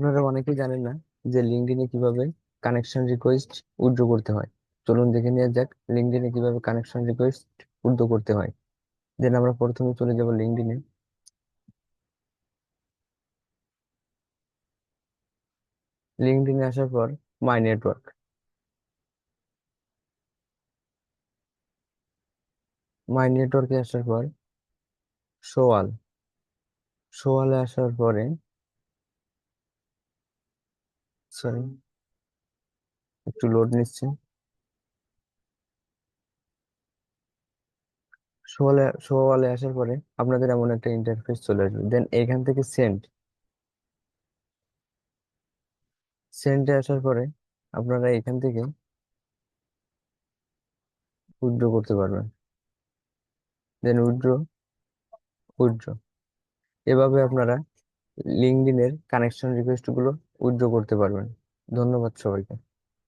আপনারা অনেকেই জানেন না যে লিঙ্কডইনে কীভাবে কানেকশন রিকোয়েস্ট উইথড্র করতে হয়। চলুন দেখে নেওয়া যাক লিঙ্কডইনে কীভাবে কানেকশন রিকোয়েস্ট উইথড্র করতে হয়। দেন আমরা প্রথমে চলে যাব লিঙ্কডইনে লিঙ্কডইনে আসার পর মাই নেটওয়ার্ক মাই নেটওয়ার্কে আসার পর শোয়াল শোয়ালে আসার পরে সরি একটু লোড নিচ্ছে। শোয়ালে শোয়ালে আসার পরে আপনাদের এমন একটা ইন্টারফেস চলে আসবে। দেন এখান থেকে সেন্ড সেন্ডে আসার পরে আপনারা এখান থেকে উইথড্র করতে পারবেন। দেন উইথড্র উইথড্র এভাবে আপনারা লিঙ্কডইনের কানেকশন রিকোয়েস্টগুলো উইথড্র করতে পারবেন। ধন্যবাদ সবাইকে।